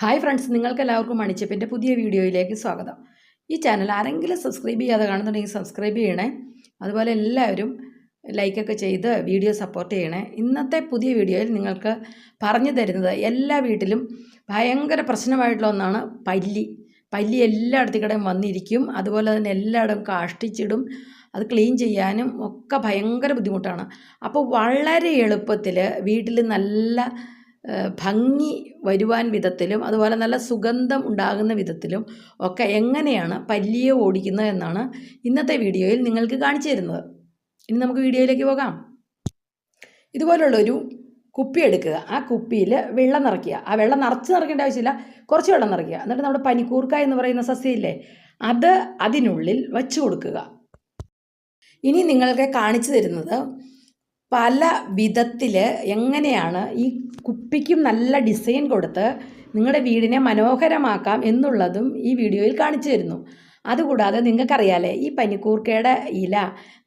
Hi friends നിങ്ങൾക്ക് എല്ലാവർക്കും മണിച്ചപ്പിന്റെ പുതിയ വീഡിയോയിലേക്ക് സ്വാഗതം. ഈ ചാനൽ ആരെങ്കിലും സബ്സ്ക്രൈബ് ചെയ്യാതെ കാണുന്നുണ്ടെങ്കിൽ സബ്സ്ക്രൈബ് ചെയ്യണേ. അതുപോലെ എല്ലാവരും ലൈക്കൊക്കെ ചെയ്ത് വീഡിയോ സപ്പോർട്ട് ചെയ്യണേ. ഇന്നത്തെ പുതിയ വീഡിയോയിൽ നിങ്ങൾക്ക് പറഞ്ഞു തരുന്നത് എല്ലാ വീട്ടിലും ഭയങ്കര പ്രശ്നമായിട്ടുള്ള ഒന്നാണ് പല്ലി. പല്ലി എല്ലായിടത്തേക്കിടെയും വന്നിരിക്കും. അതുപോലെ തന്നെ എല്ലായിടവും കാഷ്ടിച്ചിടും. അത് ക്ലീൻ ചെയ്യാനും ഒക്കെ ഭയങ്കര ബുദ്ധിമുട്ടാണ്. അപ്പോൾ വളരെ എളുപ്പത്തിൽ വീട്ടിൽ നല്ല ഭംഗി വരുവാൻ വിധത്തിലും അതുപോലെ നല്ല സുഗന്ധം ഉണ്ടാകുന്ന വിധത്തിലും ഒക്കെ എങ്ങനെയാണ് പല്ലിയെ ഓടിക്കുന്നത് എന്നാണ് ഇന്നത്തെ വീഡിയോയിൽ നിങ്ങൾക്ക് കാണിച്ചു തരുന്നത്. ഇനി നമുക്ക് വീഡിയോയിലേക്ക് പോകാം. ഇതുപോലുള്ളൊരു കുപ്പി എടുക്കുക. ആ കുപ്പിയിൽ വെള്ളം നിറയ്ക്കുക. ആ വെള്ളം നിറച്ച് നിറയ്ക്കേണ്ട ആവശ്യമില്ല. കുറച്ച് വെള്ളം നിറയ്ക്കുക. എന്നിട്ട് നമ്മുടെ പനിക്കൂർക്ക എന്ന് പറയുന്ന സസ്യമില്ലേ അത് അതിനുള്ളിൽ വച്ചു കൊടുക്കുക. ഇനി നിങ്ങൾക്ക് കാണിച്ചു തരുന്നത് പല വിധത്തിൽ എങ്ങനെയാണ് ഈ കുപ്പിക്കും നല്ല ഡിസൈൻ കൊടുത്ത് നിങ്ങളുടെ വീടിനെ മനോഹരമാക്കാം എന്നുള്ളതും ഈ വീഡിയോയിൽ കാണിച്ചു തരുന്നു. അതുകൂടാതെ നിങ്ങൾക്കറിയാലേ ഈ പനിക്കൂർക്കയുടെ ഇല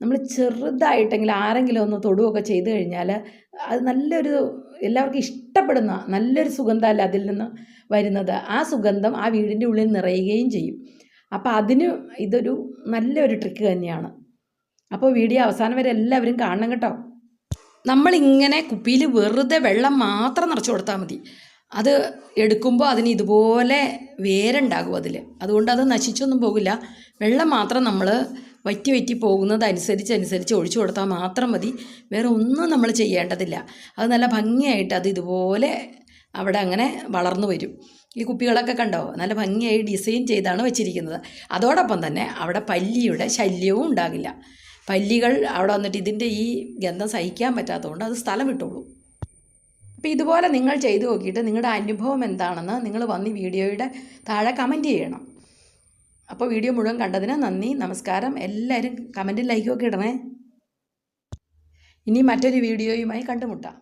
നമ്മൾ ചെറുതായിട്ടെങ്കിലും ആരെങ്കിലും ഒന്ന് തൊടുകയൊക്കെ ചെയ്തു കഴിഞ്ഞാൽ അത് നല്ലൊരു എല്ലാവർക്കും ഇഷ്ടപ്പെടുന്ന നല്ലൊരു സുഗന്ധമല്ല അതിൽ നിന്ന് വരുന്നത്. ആ സുഗന്ധം ആ വീടിന്റെ ഉള്ളിൽ നിറയുകയും ചെയ്യും. അപ്പോൾ അതിന് ഇതൊരു നല്ലൊരു ട്രിക്ക് തന്നെയാണ്. അപ്പോൾ വീഡിയോ അവസാനം വരെ എല്ലാവരും കാണണം കേട്ടോ. നമ്മളിങ്ങനെ കുപ്പിയിൽ വെറുതെ വെള്ളം മാത്രം നിറച്ച് കൊടുത്താൽ മതി. അത് എടുക്കുമ്പോൾ അതിന് ഇതുപോലെ വേരുണ്ടാകും അതിൽ അതുകൊണ്ട് അത് നശിച്ചൊന്നും പോകില്ല. വെള്ളം മാത്രം നമ്മൾ വറ്റി വറ്റി പോകുന്നത് അനുസരിച്ച് അനുസരിച്ച് ഒഴിച്ചു കൊടുത്താൽ മാത്രം മതി. വേറെ ഒന്നും നമ്മൾ ചെയ്യേണ്ടതില്ല. അത് നല്ല ഭംഗിയായിട്ട് അത് ഇതുപോലെ അവിടെ അങ്ങനെ വളർന്നു വരും. ഈ കുപ്പികളൊക്കെ കണ്ടോ? നല്ല ഭംഗിയായി ഡിസൈൻ ചെയ്താണ് വെച്ചിരിക്കുന്നത്. അതോടൊപ്പം തന്നെ അവിടെ പല്ലിയുടെ ശല്യവും ഉണ്ടാകില്ല. പല്ലികൾ അവിടെ വന്നിട്ട് ഇതിന്റെ ഈ ഗന്ധം സഹിക്കാൻ പറ്റാത്തതുകൊണ്ട് അത് സ്ഥലം വിട്ടോളൂ. അപ്പോൾ ഇതുപോലെ നിങ്ങൾ ചെയ്തു നോക്കിയിട്ട് നിങ്ങളുടെ അനുഭവം എന്താണെന്ന് നിങ്ങൾ വന്ന് വീഡിയോയുടെ താഴെ കമന്റ് ചെയ്യണം. അപ്പോൾ വീഡിയോ മുഴുവൻ കണ്ടതിന് നന്ദി നമസ്കാരം. എല്ലാവരും കമന്റും ലൈക്കും ഒക്കെ ഇടണേ. ഇനി മറ്റൊരു വീഡിയോയുമായി കണ്ടുമുട്ടാം.